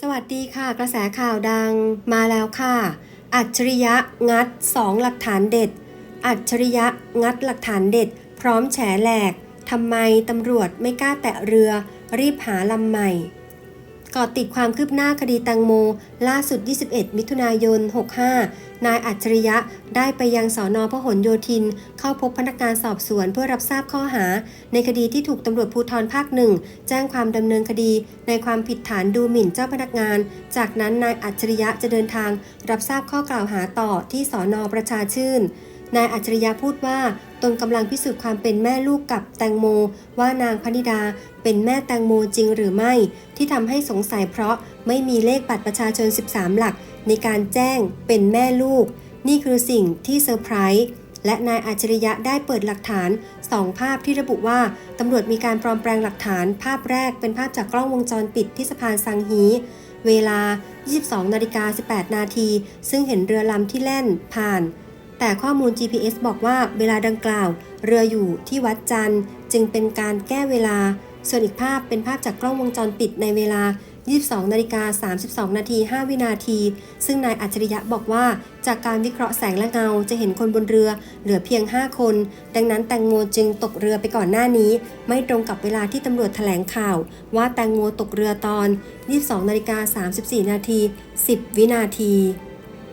สวัสดีค่ะ กระแสข่าวดังมาแล้วค่ะ อัจฉริยะงัด 2 หลักฐานเด็ด อัจฉริยะงัดหลักฐานเด็ด พร้อมแฉแหลกทำไมตำรวจไม่กล้าแตะเรือ รีบหาลำใหม่ กาะติดความคืบหน้าคดีแตังโม ล่าสุด 21 มิถุนายน 65 นายอัจฉริยะได้ไปยังสอนอพหลโยธิน เข้าพบพนักงานสอบสวนเพื่อรับทราบข้อหา ในคดีที่ถูกตำรวจภูธรภาคหนึ่ง แจ้งความดำเนินคดี ในความผิดฐานดูหมิ่นเจ้าพนักงาน จากนั้นนายอัจฉริยะจะเดินทาง รับทราบข้อกล่าวหาต่อที่สอนอประชาชื่น นายอัจฉริยะพูดว่าตนกำลังพิสูจน์ความเป็นแม่ลูกกับแตงโม ว่านางพนิดาเป็นแม่แตงโมจริงหรือไม่ ที่ทำให้สงสัยเพราะไม่มีเลขบัตรประชาชน 13 หลัก ในการแจ้งเป็นแม่ลูก นี่คือสิ่งที่เซอร์ไพรส์และนายอัจฉริยะได้เปิดหลักฐาน 2 ภาพที่ระบุว่าตำรวจมีการปลอมแปลงหลักฐาน ภาพแรกเป็นภาพจากกล้องวงจรปิดที่สะพานสังฮี เวลา 22นาฬิกา18 นาทีซึ่งเห็นเรือลำที่แล่นผ่าน แต่ข้อมูล GPS บอกว่าเวลาดังกล่าว เรืออยู่ที่วัดจันทร์ จึงเป็นการแก้เวลา ส่วนอีกภาพเป็นภาพจากกล้องวงจรปิดในเวลา 22นาฬิกา32 นาที 5 วินาที ซึ่งนายอัจฉริยะบอกว่า จากการวิเคราะห์แสงและเงาจะเห็นคนบนเรือเหลือเพียง 5 คน ดังนั้นแตงโมจึงตกเรือไปก่อนหน้านี้ ไม่ตรงกับเวลาที่ตำรวจแถลงข่าว ว่าแตงโมตกเรือตอน 22นาฬิกา34 นาที 10 วินาที